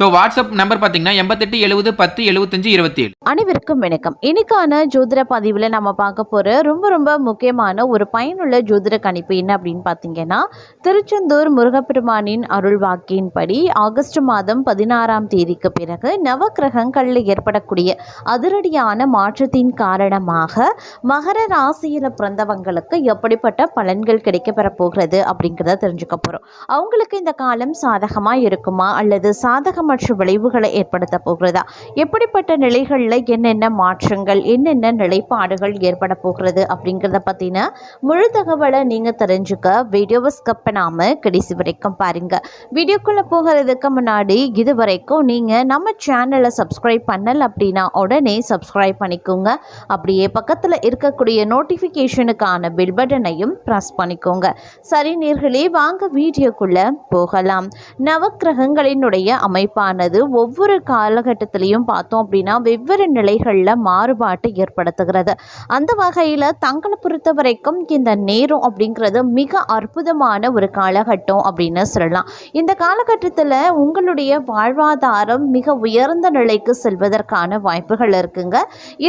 So WhatsApp number பார்த்தீங்கன்னா எண்பத்தெட்டு எழுபது பத்து எழுபத்தஞ்சு இருபத்தி ஏழு அனைவருக்கும் வணக்கம். இன்னைக்கான ஜோதிட பதிவில் நம்ம பார்க்க போகிற ரொம்ப ரொம்ப முக்கியமான ஒரு பயனுள்ள ஜோதிட கணிப்பு என்ன அப்படின்னு பார்த்தீங்கன்னா திருச்செந்தூர் முருகப்பெருமானின் அருள் வாக்கின்படி ஆகஸ்ட் மாதம் பதினாறாம் தேதிக்கு பிறகு நவக்கிரகங்களில் ஏற்படக்கூடிய அதிரடியான மாற்றத்தின் காரணமாக மகர ராசியில் பிறந்தவங்களுக்கு எப்படிப்பட்ட பலன்கள் கிடைக்கப்பெற போகிறது அப்படிங்கிறத தெரிஞ்சுக்க போகிறோம் அவங்களுக்கு இந்த காலம் சாதகமாக இருக்குமா? அல்லது சாதகமாக மற்ற விளைவுகளை ஏற்படுத்த போகிறதா? எப்படிப்பட்ட நிலைகளில் என்னென்ன மாற்றங்கள் என்னென்ன நிலைப்பாடுகள் ஏற்பட போகிறது அப்படிங்கிறத பற்றின முழு தகவலை நீங்கள் தெரிஞ்சுக்க வீடியோவை ஸ்கப் பண்ணாமல் கடைசி வரைக்கும் பாருங்கள் வீடியோக்குள்ளே போகிறதுக்கு முன்னாடி இது வரைக்கும் நீங்கள் நம்ம சேனலை சப்ஸ்கிரைப் பண்ணல அப்படின்னா உடனே சப்ஸ்கிரைப் பண்ணிக்கோங்க. அப்படியே பக்கத்தில் இருக்கக்கூடிய நோட்டிஃபிகேஷனுக்கான பில் பட்டனையும் ப்ரெஸ் பண்ணிக்கோங்க. சரி நேர்களே வாங்க வீடியோக்குள்ளே போகலாம். நவக்கிரகங்களினுடைய அமைப்பு அமைப்பானது ஒவ்வொரு காலகட்டத்திலையும் பார்த்தோம் அப்படின்னா வெவ்வேறு நிலைகளில் மாறுபாட்டை ஏற்படுத்துகிறது. அந்த வகையில் தங்களை பொறுத்த வரைக்கும் இந்த நேரம் அப்படிங்கிறது மிக அற்புதமான ஒரு காலகட்டம் அப்படின்னு சொல்லலாம். இந்த காலகட்டத்தில் உங்களுடைய வாழ்வாதாரம் மிக உயர்ந்த நிலைக்கு செல்வதற்கான வாய்ப்புகள் இருக்குங்க.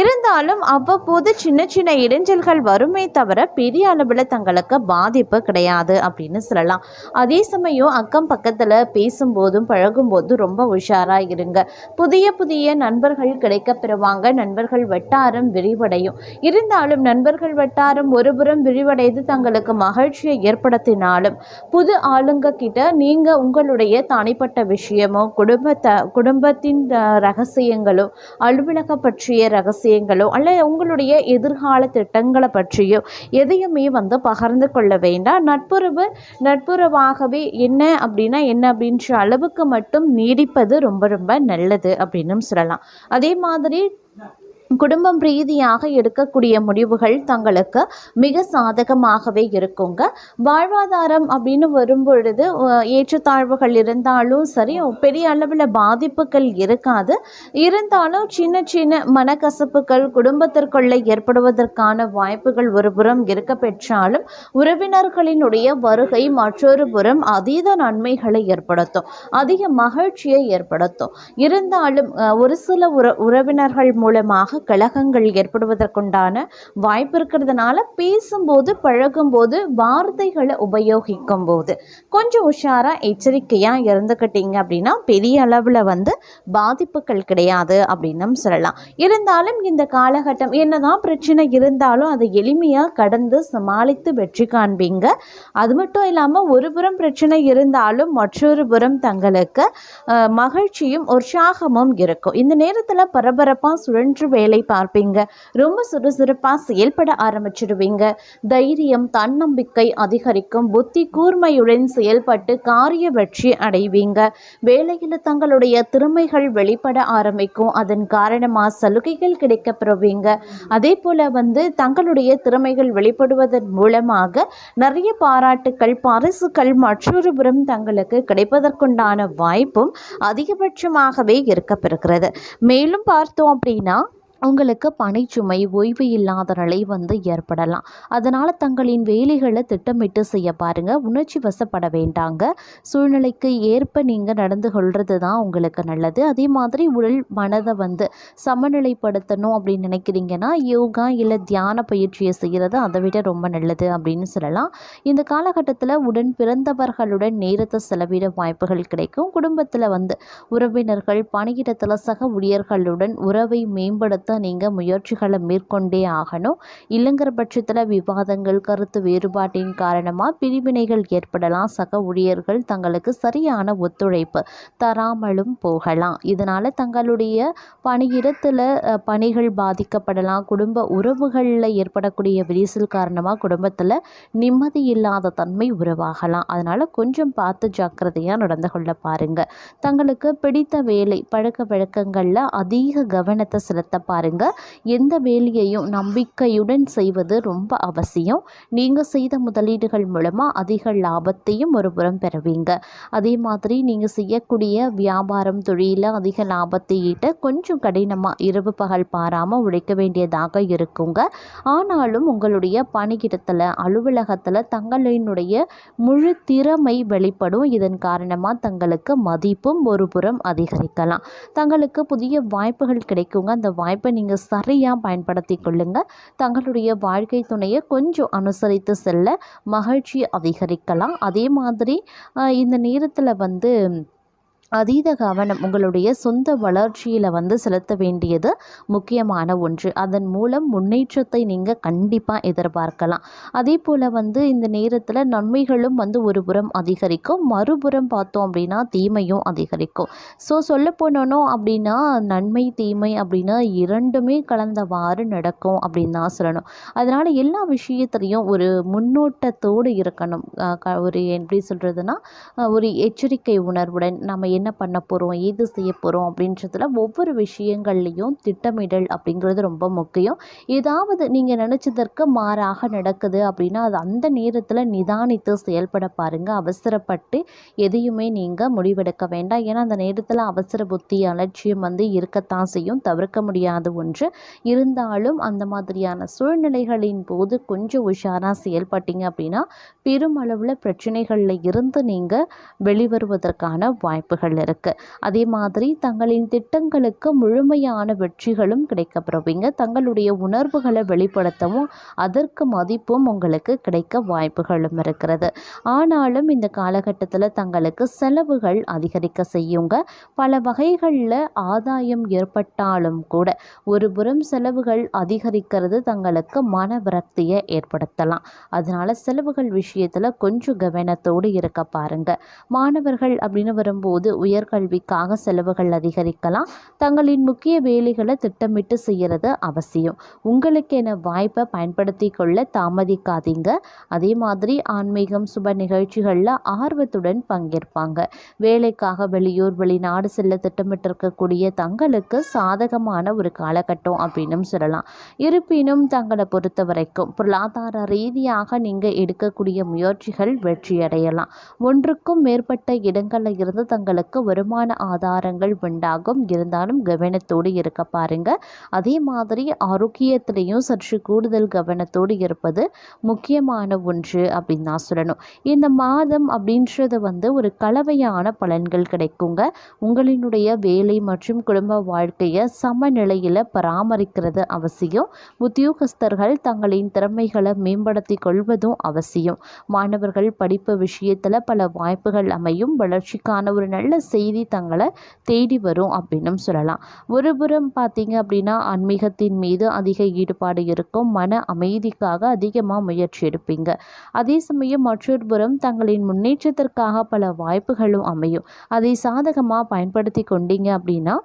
இருந்தாலும் அவ்வப்போது சின்ன சின்ன இடைஞ்சல்கள் வருமே தவிர பெரிய அளவில் தங்களுக்கு பாதிப்பு கிடையாது அப்படின்னு சொல்லலாம். அதே சமயம் அக்கம் பக்கத்தில் பேசும்போதும் பழகும்போதும் ரொம்ப ரொம்ப உஷாராக இருங்க. புதிய புதிய நண்பர்கள் கிடைக்க பெறுவாங்க நண்பர்கள் வட்டாரம் விரிவடையும். இருந்தாலும் நண்பர்கள் வட்டாரம் ஒருபுறம் விரிவடைந்து தங்களுக்கு மகிழ்ச்சியை ஏற்படுத்தினாலும் புது ஆளுங்க கிட்ட நீங்கள் உங்களுடைய தனிப்பட்ட விஷயமோ குடும்பத்தை குடும்பத்தின் ரகசியங்களோ அலுவலக பற்றிய ரகசியங்களோ அல்ல உங்களுடைய எதிர்கால திட்டங்களை பற்றியோ எதையுமே வந்து பகிர்ந்து கொள்ள வேண்டாம். நட்புறவு நட்புறவாகவே என்ன அப்படின்னா என்ன அப்படின்ற அளவுக்கு மட்டும் நீடி குடிப்பது ரொம்ப ரொம்ப நல்லது அப்படின்னு சொல்லலாம். அதே மாதிரி குடும்பம் ரீதியாக எடுக்கக்கூடிய முடிவுகள் தங்களுக்கு மிக சாதகமாகவே இருக்குங்க. வாழ்வாதாரம் அப்படின்னு வரும்பொழுது ஏற்றத்தாழ்வுகள் இருந்தாலும் சரி பெரிய அளவில் பாதிப்புகள் இருக்காது. இருந்தாலும் சின்ன சின்ன மனக்கசப்புகள் குடும்பத்திற்குள்ளே ஏற்படுவதற்கான வாய்ப்புகள் ஒரு புறம் இருக்க பெற்றாலும் உறவினர்களினுடைய வருகை மற்றொரு புறம் அதீத நன்மைகளை ஏற்படுத்தும் அதிக மகிழ்ச்சியை ஏற்படுத்தும். இருந்தாலும் ஒரு சில உற உறவினர்கள் மூலமாக கழகங்கள் ஏற்படுவதற்குண்டான வாய்ப்பு இருக்கிறதுனால பேசும்போது பழகும்போது வார்த்தைகளை உபயோகிக்கும் போது கொஞ்சம் உஷாராக எச்சரிக்கையாக இருந்துக்கிட்டீங்க அப்படின்னா பெரிய அளவில் வந்து பாதிப்புகள் கிடையாது அப்படின்னும் சொல்லலாம். இருந்தாலும் இந்த காலகட்டம் என்னதான் பிரச்சனை இருந்தாலும் அதை எளிமையாக கடந்து சமாளித்து வெற்றி காண்பீங்க. அது மட்டும் இல்லாமல் ஒரு புறம் பிரச்சனை இருந்தாலும் மற்றொரு புறம் தங்களுக்கு மகிழ்ச்சியும் உற்சாகமும் இருக்கும். இந்த நேரத்தில் பரபரப்பாக சுழன்று வேலை பார்ப்பீங்க. ரொம்ப சுறுசுறுப்பாக செயல்பட ஆரம்பிச்சிடுவீங்க தைரியம் தன்னம்பிக்கை அதிகரிக்கும். புத்தி கூர்மையுடன் செயல்பட்டு காரிய வெற்றி அடைவீங்க. வேலையில் தங்களுடைய திறமைகள் வெளிப்பட ஆரம்பிக்கும். அதன் காரணமாக சலுகைகள் கிடைக்க பெறுவீங்க அதே போல் வந்து தங்களுடைய திறமைகள் வெளிப்படுவதன் மூலமாக நிறைய பாராட்டுக்கள் பரிசுகள் மற்றொரு புறம் தங்களுக்கு கிடைப்பதற்குண்டான வாய்ப்பும் அதிகபட்சமாகவே இருக்கப்பெறுகிறது. மேலும் பார்த்தோம் அப்படின்னா உங்களுக்கு பணிச்சுமை ஓய்வு இல்லாத நிலை வந்து ஏற்படலாம். அதனால் தங்களின் வேலைகளை திட்டமிட்டு செய்ய பாருங்கள் உணர்ச்சி வசப்பட வேண்டாங்க. சூழ்நிலைக்கு ஏற்ப நீங்கள் நடந்து கொள்வது தான் உங்களுக்கு நல்லது. அதே மாதிரி உடல் மனதை வந்து சமநிலைப்படுத்தணும் அப்படின்னு நினைக்கிறீங்கன்னா யோகா இல்லை தியான பயிற்சியை செய்கிறது அதை விட ரொம்ப நல்லது அப்படின்னு சொல்லலாம். இந்த காலகட்டத்தில் உடன் பிறந்தவர்களுடன் நேரத்தை செலவிட வாய்ப்புகள் கிடைக்கும். குடும்பத்தில் வந்து உறவினர்கள் பணியிடத்தில் சக ஊழியர்களுடன் உறவை மேம்படுத்த நீங்கள் முயற்சிகளை மேற்கொண்டே ஆகணும். இல்லைங்கிற பட்சத்தில் விவாதங்கள் கருத்து வேறுபாட்டின் காரணமாக பிரிவினைகள் ஏற்படலாம். சக ஊழியர்கள் தங்களுக்கு சரியான ஒத்துழைப்பு தராமலும் போகலாம். இதனால் தங்களுடைய பணியிடத்தில் பணிகள் பாதிக்கப்படலாம். குடும்ப உறவுகளில் ஏற்படக்கூடிய விரிசல் காரணமாக குடும்பத்தில் நிம்மதி இல்லாத தன்மை உருவாகலாம். அதனால் கொஞ்சம் பார்த்து ஜாக்கிரதையாக நடந்து கொள்ள பாருங்கள் தங்களுக்கு பிடித்த வேலை பழக்க வழக்கங்களில் அதிக கவனத்தை செலுத்த பாருங்கள் பாருங்க. எந்த வேலையையும் நம்பிக்கையுடன் செய்வது ரொம்ப அவசியம். நீங்கள் செய்த முதலீடுகள் மூலமாக அதிக லாபத்தையும் ஒரு புறம் பெறுவீங்க. அதே மாதிரி நீங்கள் செய்யக்கூடிய வியாபாரம் தொழிலில் அதிக லாபத்தை ஈட்ட கொஞ்சம் கடினமாக இரவு பகல் பாராமல் உழைக்க வேண்டியதாக இருக்குங்க. ஆனாலும் உங்களுடைய பணியிடத்தில் அலுவலகத்தில் தங்களினுடைய முழு திறமை வெளிப்படும். இதன் காரணமாக தங்களுக்கு மதிப்பும் ஒரு புறம் அதிகரிக்கலாம். தங்களுக்கு புதிய வாய்ப்புகள் கிடைக்குங்க. அந்த வாய்ப்பு நீங்கள் சரியாக பயன்படுத்தி கொள்ளுங்கள் தங்களுடைய வாழ்க்கை துணையை கொஞ்சம் அனுசரித்து செல்ல மகிழ்ச்சி அதிகரிக்கலாம். அதே மாதிரி இந்த நேரத்தில் வந்து அதீத கவனம் உங்களுடைய சொந்த வளர்ச்சியில் வந்து செலுத்த வேண்டியது முக்கியமான ஒன்று. அதன் மூலம் முன்னேற்றத்தை நீங்கள் கண்டிப்பாக எதிர்பார்க்கலாம். அதே போல் வந்து இந்த நேரத்தில் நன்மைகளும் வந்து ஒரு புறம் அதிகரிக்கும் மறுபுறம் பார்த்தோம் அப்படின்னா தீமையும் அதிகரிக்கும். ஸோ சொல்ல போனோம் அப்படின்னா நன்மை தீமை அப்படின்னா இரண்டுமே கலந்தவாறு நடக்கும் அப்படின்னு தான் சொல்லணும். அதனால் எல்லா விஷயத்துலையும் ஒரு முன்னோட்டத்தோடு இருக்கணும். க- ஒரு எப்படி சொல்கிறதுனா ஒரு எச்சரிக்கை உணர்வுடன் நம்ம என்ன பண்ண போகிறோம் ஏது செய்ய போகிறோம் அப்படின்றதுல ஒவ்வொரு விஷயங்கள்லையும் திட்டமிடல் அப்படிங்கிறது ரொம்ப முக்கியம். ஏதாவது நீங்கள் நினச்சதற்கு மாறாக நடக்குது அப்படின்னா அது அந்த நேரத்தில் நிதானித்து செயல்பட பாருங்கள் அவசரப்பட்டு எதையுமே நீங்கள் முடிவெடுக்க வேண்டாம். ஏன்னா அந்த நேரத்தில் அவசர புத்தி அலட்சியம் வந்து இருக்கத்தான் செய்யும். தவிர்க்க முடியாத ஒன்று. இருந்தாலும் அந்த மாதிரியான சூழ்நிலைகளின் போது கொஞ்சம் உஷாராக செயல்பட்டீங்க அப்படின்னா பெருமளவில் பிரச்சனைகளில் இருந்து நீங்கள் வெளிவருவதற்கான வாய்ப்புகள் இருக்குது அதே மாதிரி தங்களின் திட்டங்களுக்கு முழுமையான வெற்றிகளும் கிடைக்கப்பெறுவீங்க. தங்களுடைய உணர்வுகளை வெளிப்படுத்தவும் அதற்கு மதிப்பும் உங்களுக்கு கிடைக்க வாய்ப்புகளும் இருக்கிறது. ஆனாலும் இந்த காலகட்டத்தில் தங்களுக்கு செலவுகள் அதிகரிக்க செய்யுங்க. பல வகைகளில் ஆதாயம் ஏற்பட்டாலும் கூட ஒரு புறம் செலவுகள் அதிகரிக்கிறது தங்களுக்கு மன விரக்தியை ஏற்படுத்தலாம். அதனால செலவுகள் விஷயத்தில் கொஞ்சம் கவனத்தோடு இருக்க பாருங்க. மாணவர்கள் அப்படின்னு வரும்போது உயர்கல்விக்காக செலவுகள் அதிகரிக்கலாம். தங்களின் முக்கிய வேலைகளை திட்டமிட்டு செய்கிறது அவசியம். உங்களுக்கென வாய்ப்பை பயன்படுத்தி கொள்ள தாமதிக்காதீங்க. அதே மாதிரி ஆன்மீகம் சுப நிகழ்ச்சிகளில் ஆர்வத்துடன் பங்கேற்பாங்க. வேலைக்காக வெளியூர் வெளிநாடு செல்ல திட்டமிட்டிருக்கக்கூடிய தங்களுக்கு சாதகமான ஒரு காலகட்டம் அப்படின்னும் சொல்லலாம். இருப்பினும் தங்களை பொறுத்த வரைக்கும் பொருளாதார ரீதியாக நீங்கள் எடுக்கக்கூடிய முயற்சிகள் வெற்றியடையலாம். ஒன்றுக்கும் மேற்பட்ட இடங்களில் இருந்து தங்களுக்கு வருமான ஆதாரங்கள் உண்டாகும். இருந்தாலும் கவனத்தோடு இருக்க பாருங்க. அதே மாதிரி ஆரோக்கியத்திலையும் சற்று கூடுதல் கவனத்தோடு இருப்பது முக்கியமான ஒன்று அப்படின்னு தான் சொல்லணும். இந்த மாதம் அப்படின்றது வந்து ஒரு கலவையான பலன்கள் கிடைக்குங்க. உங்களினுடைய வேலை மற்றும் குடும்ப வாழ்க்கையை சமநிலையில் பராமரிக்கிறது அவசியம். உத்தியோகஸ்தர்கள் தங்களின் திறமைகளை மேம்படுத்தி கொள்வதும் அவசியம். மாணவர்கள் படிப்பு விஷயத்தில் பல வாய்ப்புகள் அமையும். வளர்ச்சிக்கான ஒரு நல்ல செய்தி தங்களை தேடி வரும் அப்படின்னும் சொல்லலாம். ஒருபுறம் பார்த்தீங்க அப்படின்னா ஆன்மீகத்தின் மீது அதிக ஈடுபாடு இருக்கும். மன அமைதிக்காக அதிகமாக முயற்சி எடுப்பீங்க. அதே சமயம் மற்றொரு புறம் தங்களின் முன்னேற்றத்திற்காக பல வாய்ப்புகளும் அமையும். அதை சாதகமாக பயன்படுத்தி கொண்டீங்க அப்படின்னா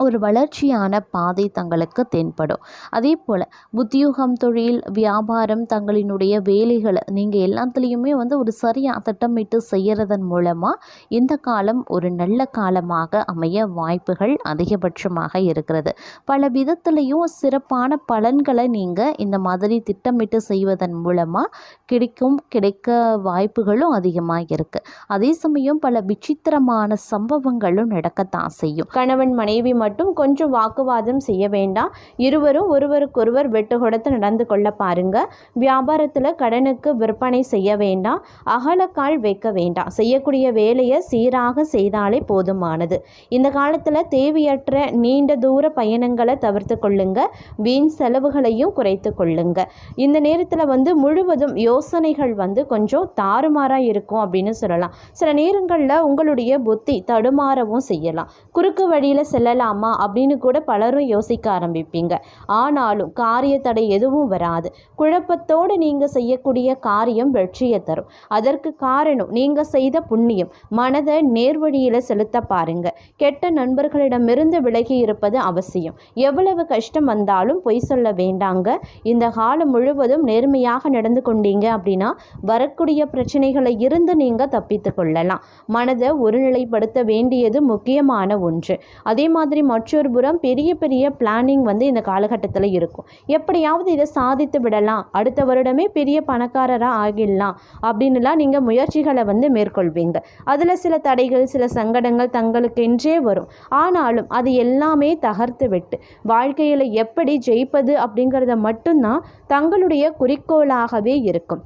ஒரு வளர்ச்சியான பாதை தங்களுக்கு தென்படும். அதே போல் உத்தியோகம் தொழில் வியாபாரம் தங்களினுடைய வேலைகளை நீங்கள் எல்லாத்துலேயுமே வந்து ஒரு சரியாக திட்டமிட்டு செய்கிறதன் மூலமாக இந்த காலம் ஒரு நல்ல காலமாக அமைய வாய்ப்புகள் அதிகபட்சமாக இருக்கிறது. பல விதத்துலேயும் சிறப்பான பலன்களை நீங்கள் இந்த மாதிரி திட்டமிட்டு செய்வதன் மூலமாக கிடைக்கும் கிடைக்க வாய்ப்புகளும் அதிகமாக இருக்குது அதே சமயம் பல விசித்திரமான சம்பவங்களும் நடக்கத்தான் செய்யும். கணவன் மனைவி மட்டும் கொஞ்சம் வாக்குவாதம் செய்ய வேண்டாம். இருவரும் ஒருவருக்கொருவர் வெட்டு கொடுத்து நடந்து கொள்ள பாருங்க. வியாபாரத்தில் கடனுக்கு விற்பனை செய்ய வேண்டாம். அகலக்கால் வைக்க வேண்டாம். செய்யக்கூடிய வேலையை சீராக செய்தாலே போதுமானது. இந்த காலத்தில் தேவையற்ற நீண்ட தூர பயணங்களை தவிர்த்து கொள்ளுங்க. வீண் செலவுகளையும் குறைத்து கொள்ளுங்க. இந்த நேரத்தில் வந்து முழுவதும் யோசனைகள் வந்து கொஞ்சம் தாறுமாறாக இருக்கும் அப்படின்னு சொல்லலாம். சில நேரங்களில் உங்களுடைய புத்தி தடுமாறவும் செய்யலாம். குறுக்கு வழியில் செல்லலாம்? அப்படின்னு கூட பலரும் யோசிக்க ஆரம்பிப்பீங்க. ஆனாலும் காரிய தடை எதுவும் வராது. குழப்பத்தோடு நீங்கள் செய்யக்கூடிய காரியம் வெற்றியை தரும். அதற்கு காரணம் நீங்கள் செய்த புண்ணியம். மனதை நேர்வழியில் செலுத்த பாருங்க. கெட்ட நண்பர்களிடமிருந்து விலகி இருப்பது அவசியம். எவ்வளவு கஷ்டம் வந்தாலும் பொய் சொல்ல வேண்டாங்க. இந்த காலம் முழுவதும் நேர்மையாக நடந்து கொண்டீங்க அப்படின்னா வரக்கூடிய பிரச்சனைகளை இருந்து நீங்கள் தப்பித்து கொள்ளலாம். மனதை ஒருநிலைப்படுத்த வேண்டியது முக்கியமான ஒன்று. அதே மாதிரி மற்றொரு புறம் பெரிய பெரிய பிளானிங் வந்து இந்த காலகட்டத்தில் இருக்கும். எப்படியாவது இதை சாதித்து விடலாம். அடுத்த வருடமே பெரிய பணக்காரராக ஆகிடலாம். அப்படின்னுலாம் நீங்கள் முயற்சிகளை வந்து மேற்கொள்வீங்க. அதில் சில தடைகள் சில சங்கடங்கள் தங்களுக்கென்றே வரும். ஆனாலும் அது எல்லாமே தகர்த்து விட்டு வாழ்க்கையில் எப்படி ஜெயிப்பது அப்படிங்கிறத மட்டும்தான் தங்களுடைய குறிக்கோளாகவே இருக்கும்.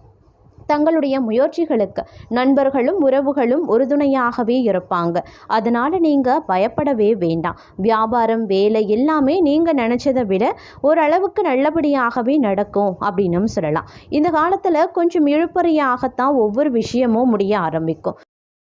தங்களுடைய முயற்சிகளுக்கு நண்பர்களும் உறவுகளும் உறுதுணையாகவே இருப்பாங்க. அதனால் நீங்கள் பயப்படவே வேண்டாம். வியாபாரம் வேலை எல்லாமே நீங்கள் நினச்சதை விட ஓரளவுக்கு நல்லபடியாகவே நடக்கும் அப்படின்னும் சொல்லலாம். இந்த காலத்தில் கொஞ்சம் இழுப்பறியாகத்தான் ஒவ்வொரு விஷயமும் முடிய ஆரம்பிக்கும்.